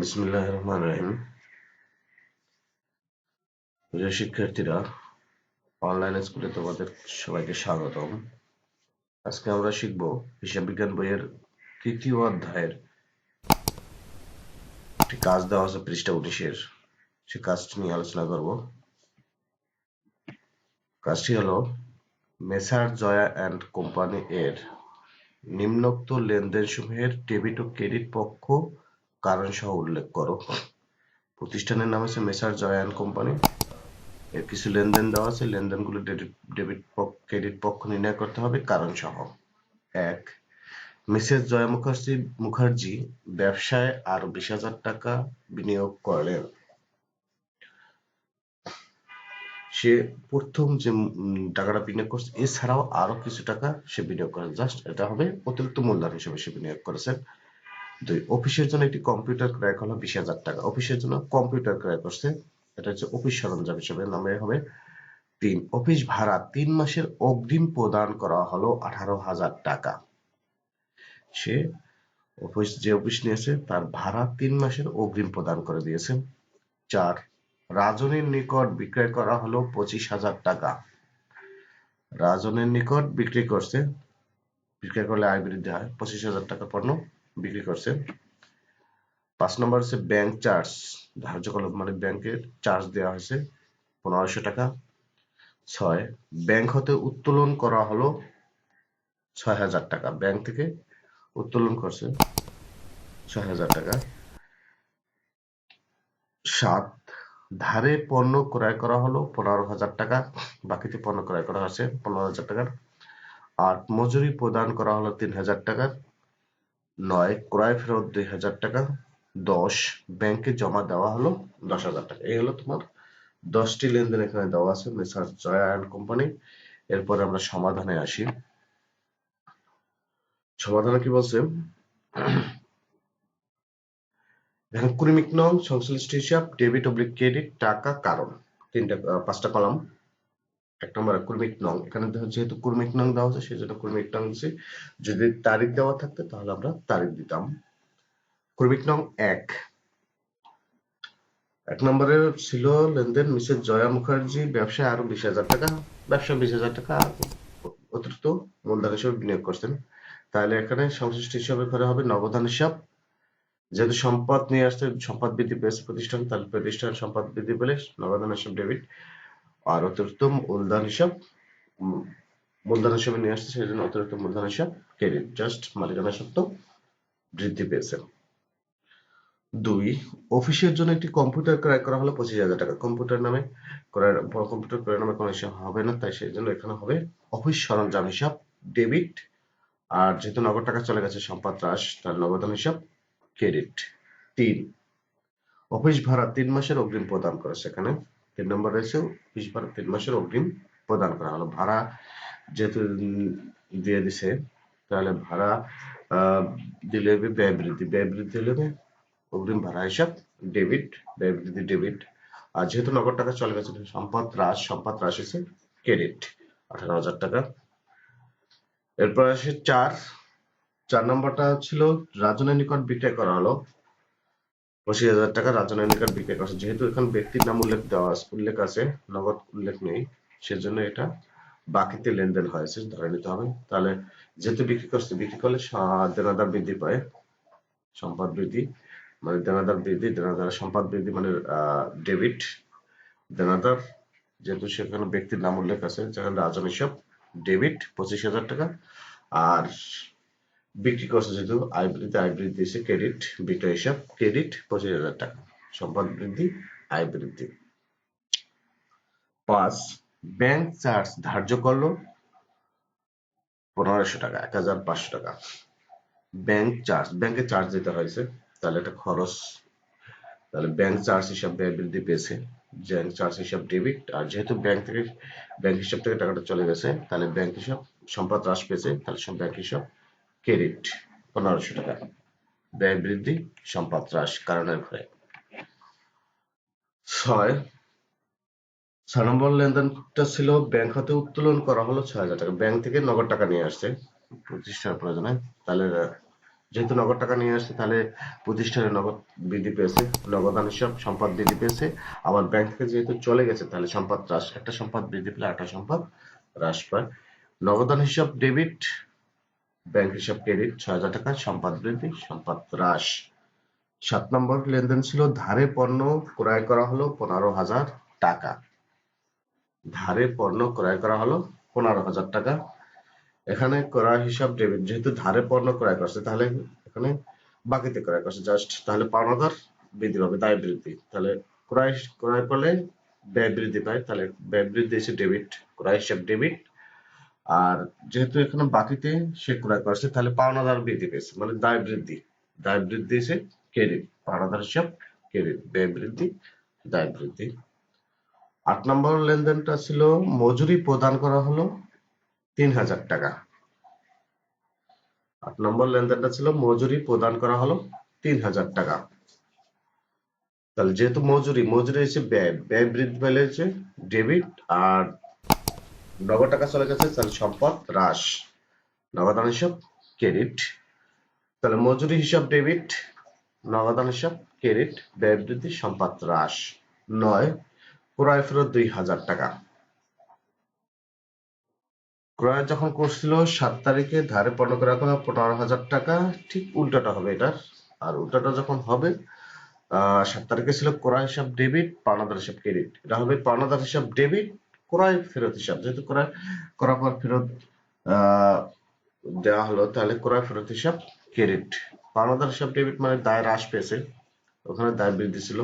বিসমুল্লাহ রহমান রহিম। শিক্ষার্থীরা অনলাইন স্কুলে তোমাদের সবাইকে স্বাগতম। আজকে আমরা শিখব হিসাব বিজ্ঞান বইয়ের তৃতীয় অধ্যায়ের একটি কাজ দেওয়া আছে পৃষ্ঠা উনিশের। সে কাজটি নিয়ে আলোচনা করব। কাজটি হলো মেসার জয়া অ্যান্ড কোম্পানি এর নিম্নোক্ত লেনদেন সমূহের ডেবিট ও ক্রেডিট পক্ষ কারণ সহ উল্লেখ করো। প্রতিষ্ঠানের নাম হচ্ছে মেসার জয়া অ্যান্ড কোম্পানি। এর কিছু লেনদেন দেওয়া আছে। লেনদেনগুলো ডেবিট ক্রেডিট পক্ষ নির্ণয় করতে হবে কারণ সহ এক, মিসেস জয়া মুখার্জি মুখার্জি ব্যবসায় আরও বিশ হাজার টাকা বিনিয়োগ করলেন। সে প্রথম যে টাকাটা বিনিয়োগ করছে, এছাড়াও আরও কিছু টাকা সে বিনিয়োগ করে জাস্ট এটা হবে অতিরিক্ত মূলধন হিসেবে সে বিনিয়োগ করেছেন। দুই, অফিসের জন্য একটি কম্পিউটার ক্রয় করল বিশ হাজার টাকা। অফিসের জন্য কম্পিউটার ক্রয় করছে, এটা হচ্ছে অফিস সরঞ্জাম হিসেবে নামে হবে তিন, অফিস ভাড়া তিন মাসের অগ্রিম প্রদান করা হলো আঠারো হাজার টাকা। সে অফিস যে অফিস নিয়েছে, তার ভাড়া তিন মাসের অগ্রিম প্রদান করে দিয়েছে। চার, রাজনের নিকট বিক্রয় করা হলো পঁচিশ হাজার টাকা। রাজনের নিকট বিক্রি করছে, বিক্রয় করলে আয় বৃদ্ধি হয়, পঁচিশ হাজার টাকা পণ্য। বিক্রি করছে। পাঁচ নম্বর হচ্ছে ব্যাংক চার্জ ধার্য করল মানে ব্যাংকের চার্জ দেওয়া হয়েছে পনেরোশো টাকা। ছয় ব্যাংক হতে উত্তোলন করা হলো ছয় হাজার টাকা। ব্যাংক থেকে উত্তোলন করছে ছয় হাজার টাকা। সাত, ধারে পণ্য ক্রয় করা হলো পনেরো হাজার টাকা। বাকিতে পণ্য ক্রয় করা হয়েছে পনেরো হাজার টাকার। আর মজুরি প্রদান করা হলো তিন হাজার টাকার। নয়, ক্রয় ফেরত দুই হাজার টাকা, দশ, ব্যাংকে জমা দেওয়া হলো দশ হাজার টাকা। এই হলো তোমার দশটি লেনদেন এখানে দেওয়া আছে মেসার জয়া অ্যান্ড কোম্পানি। এরপরে আমরা সমাধানে আসি। সমাধানে কি বলছে? এখানে ক্রমিক নং সংশ্লিষ্ট হিসাব ডেবিট অব্লিক ক্রেডিট টাকা, কারণ। তিনটা পাঁচটা কলাম। এক নম্বর ক্রমিক নং। এখানে যেহেতু ক্রমিক নং দেওয়া আছে সেই জন্য ক্রমিক নং দিচ্ছি যদি তারিখ দেওয়া থাকতো, তাহলে আমরা তারিখ দিতাম। ক্রমিক নং এক। এক নম্বরে ছিল লেনদেন মিসেস জয়া মুখার্জি, ব্যবসায় আরও বিশ হাজার টাকা ব্যবসা বিশ হাজার টাকা অতিরিক্ত মূলধন হিসেবে বিনিয়োগ করছেন। তাহলে এখানে সংশ্লিষ্ট হিসাবে করে হবে নবধান হিসাব। যেহেতু সম্পদ নিয়ে আসতে সম্পদ বৃদ্ধি পেয়েছে প্রতিষ্ঠান, তাহলে প্রতিষ্ঠান সম্পদ বৃদ্ধি পেলে নবধান হিসাব ডেবিট। আর অতিরিক্ত মূলধন হিসাব মূলধন হিসাবে নিয়ে আসছে সেই জন্য অতিরিক্ত মূলধন হিসাব ক্রেডিট জাস্ট মালিকানা সত্ত্ব বৃদ্ধি পেয়েছে দুই অফিসের জন্য একটি কম্পিউটার ক্রয় করা হলো পঁচিশ হাজার টাকা। কম্পিউটার নামে ক্রয় কম্পিউটার ক্রয় নামে কোনো হিসাব হবে না, তাই সেই জন্য এখানে হবে অফিস সরঞ্জাম হিসাব ডেবিট আর যেহেতু নগদ টাকা চলে গেছে, সম্পদ হ্রাস, তার নগদান হিসাব ক্রেডিট তিন। অফিস ভাড়া তিন মাসের অগ্রিম প্রদান করে সেখানে তিন নম্বর রয়েছে ভাড়া তিন মাসের অগ্রিম প্রদান করা হলো। ভাড়া যেহেতু দিয়ে দিছে, তাহলে ভাড়া দিলে ব্যয় বৃদ্ধি। ব্যয় বৃদ্ধি হলে অগ্রিম ভাড়া হিসাব ডেবিট ব্যয় বৃদ্ধি ডেবিট আর যেহেতু নগদ টাকা চলে গেছে, সম্পদ হ্রাস সম্পদ হ্রাস হয়েছে ক্রেডিট আঠারো হাজার টাকা। এরপর আসে চার। চার নম্বরটা ছিল রাজনের নিকট বিক্রয় করা হলো। পঁচিশ হাজার টাকা রাজনের নিকট বিক্রয় করছে যেহেতু এখানে ব্যক্তির নাম উল্লেখ দেওয়া উল্লেখ আছে, নগদ উল্লেখ নেই, সেজন্য এটা বাকিতে লেনদেন হয়েছে ধরে নিতে হবে। তাহলে যেহেতু বিক্রি করছে, বিক্রি করলে দেনাদার বৃদ্ধি পায়, সম্পদ বৃদ্ধি মানে দেনাদার বৃদ্ধি, দেনাদার সম্পদ বৃদ্ধি মানে ডেবিট দেনাদার, যেহেতু সেখানে ব্যক্তির নাম উল্লেখ আছে, যেখানে রাজন হিসাব ডেবিট পঁচিশ হাজার টাকা, আর বিক্রি করছে যেহেতু আয় বৃদ্ধি এসে ক্রেডিট, বিক্রয় হিসাব, ক্রেডিট পঁচিশ হাজার টাকা। সম্পদ বৃদ্ধি, আয় বৃদ্ধি। পাঁচ, ব্যাংক চার্জ ধার্য করল পনেরোশো টাকা, এক হাজার পাঁচশো টাকা। ব্যাংক চার্জ, ব্যাংকে চার্জ দিতে হয়েছে, তাহলে একটা খরচ। তাহলে ব্যাংক চার্জ হিসাব ব্যয় বৃদ্ধি পেয়েছে। ব্যাংক চার্জ হিসাব ডেবিট, আর যেহেতু ব্যাংক থেকে, ব্যাংক হিসাব থেকে টাকাটা চলে গেছে, তাহলে ব্যাংক হিসাব সম্পদ হ্রাস পেয়েছে, তাহলে সব ব্যাংক হিসাব ক্রেডিট পনেরোশো টাকা। ব্যয় বৃদ্ধি, সম্পদ হ্রাস, কারণের ফলে ছয় ছয় নম্বর লেনদেনটা ছিল ব্যাংক হতে উত্তোলন করা হলো ছয় হাজার টাকা। ব্যাংক থেকে নগদ টাকা নিয়ে আসছে প্রতিষ্ঠার প্রয়োজনে। তাহলে, যেহেতু নগদ টাকা নিয়ে আসছে, তাহলে প্রতিষ্ঠানে নগদ বৃদ্ধি পেয়েছে নগদান হিসাব সম্পদ বৃদ্ধি পেয়েছে। আবার ব্যাংক থেকে যেহেতু চলে গেছে, তাহলে সম্পদ হ্রাস, একটা সম্পদ বৃদ্ধি পেলে একটা সম্পদ হ্রাস পায়। নগদান হিসাব ডেবিট ব্যাংক হিসাব ক্রেডিট, ছয় হাজার টাকা, সম্পদ বৃদ্ধি, সম্পদ হ্রাস। সাত নম্বর লেনদেন ছিল ধারে পণ্য ক্রয় করা হলো পনেরো হাজার টাকা। ধারে পণ্য ক্রয় করা হলো পনেরো হাজার টাকা। এখানে ক্রয় হিসাব ডেবিট, যেহেতু ধারে পণ্য ক্রয় করছে, তাহলে এখানে বাকিতে ক্রয় করছে। জাস্ট তাহলে পাওনাদার বৃদ্ধি পাবে, দায় বৃদ্ধি। তাহলে ক্রয় ক্রয় করলে ব্যয় বৃদ্ধি পায়, তাহলে ব্যয় বৃদ্ধি এসে ডেবিট, ক্রয় হিসাব ডেবিট। আর যেহেতু এখানে বাকিতে সে ক্রয় করছে, তাহলে পাওনাদার বৃদ্ধি পেয়েছে মানে দায় বৃদ্ধি। দায় বৃদ্ধি এসে ক্রেডিট পাওনাদার হিসাব ক্রেডিট ব্যয় বৃদ্ধি, দায় বৃদ্ধি। আট নম্বর লেনদেনটা ছিল, মজুরি প্রদান করা হলো তিন হাজার টাকা। আট নম্বর লেনদেনটা ছিল, মজুরি প্রদান করা হলো তিন হাজার টাকা। তাহলে যেহেতু মজুরি মজুরি হচ্ছে ব্যয় ব্যয় বৃদ্ধি পেলে হচ্ছে ডেবিট আর নগদ টাকা চলে গেছে, তাহলে সম্পদ হ্রাস নগদান হিসাব, ক্রেডিট। তাহলে মজুরি হিসাব, ডেবিট। নগদান হিসাব, ক্রেডিট। ব্যয় বৃদ্ধি, সম্পদ হ্রাস নয়, ক্রয় ফেরত দুই হাজার টাকা। ক্রয় যখন করছিল সাত তারিখে ধারে পণ্য করা পনেরো হাজার টাকা। ঠিক উল্টাটা হবে এটার। আর উল্টাটা যখন হবে সাত তারিখে ছিল ক্রয় হিসাব, ডেবিট, পাওনাদার হিসাব, ক্রেডিট। এটা হবে পাওনাদার হিসাব, ডেবিট ক্রয় ফেরত হিসাব, যেহেতু ক্রয় করার পর ফেরত দেওয়া হলো, তাহলে ক্রয় ফেরত হিসাব ক্রেডিট। পাওনাদার হিসাব ডেবিট মানে দায় হ্রাস পেয়েছে, ওখানে দায় বৃদ্ধি ছিল।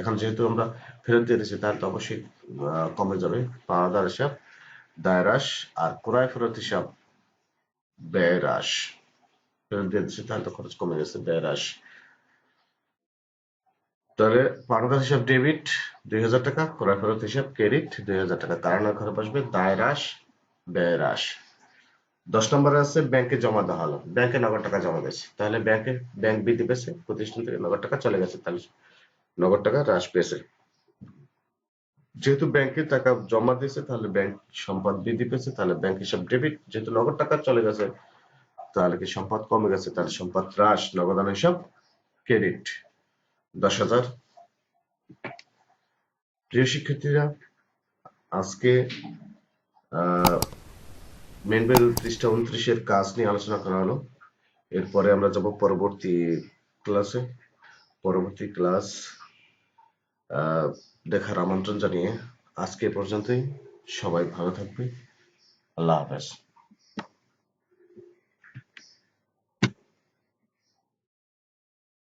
এখন যেহেতু আমরা ফেরত দিয়ে দিচ্ছি তাহলে তো অবশ্যই কমে যাবে। পাওনাদার হিসাব দায় হ্রাস আর ক্রয় ফেরত হিসাব ব্যয় হ্রাস। ফেরত দিয়ে দিচ্ছি তাহলে তো খরচ কমে গেছে, ব্যয় হ্রাস। তাহলে পাওনাদার হিসাব ডেবিট দুই হাজার টাকা ক্রয় ফেরত হিসাব ক্রেডিট দুই হাজার টাকা। কারণের ঘরে বসবে দায় হ্রাস, ব্যয় হ্রাস। দশ নম্বরে আছে ব্যাংকে জমা দেওয়া হলো। ব্যাংকে নগদ টাকা জমা দিয়েছে তাহলে ব্যাংকে ব্যাংক বৃদ্ধি পেয়েছে, প্রতিষ্ঠান থেকে নগদ টাকা চলে গেছে, তাহলে নগদ টাকা হ্রাস পেয়েছে। যেহেতু ব্যাংকে টাকা জমা দিয়েছে, তাহলে ব্যাংক সম্পদ বৃদ্ধি পেয়েছে, তাহলে ব্যাংক হিসাব ডেবিট যেহেতু নগদ টাকা চলে গেছে, তাহলে কি সম্পদ কমে গেছে, তাহলে সম্পদ হ্রাস নগদান হিসাব ক্রেডিট দশ হাজার। প্রিয় শিক্ষার্থীরা, আজকে মেন বেল পৃষ্ঠা উনত্রিশের কাজ নিয়ে আলোচনা করা হলো। এরপরে আমরা যাব পরবর্তী ক্লাসে পরবর্তী ক্লাস দেখার আমন্ত্রণ জানিয়ে আজকে পর্যন্তই। সবাই ভালো থাকবে আল্লাহ হাফেজ।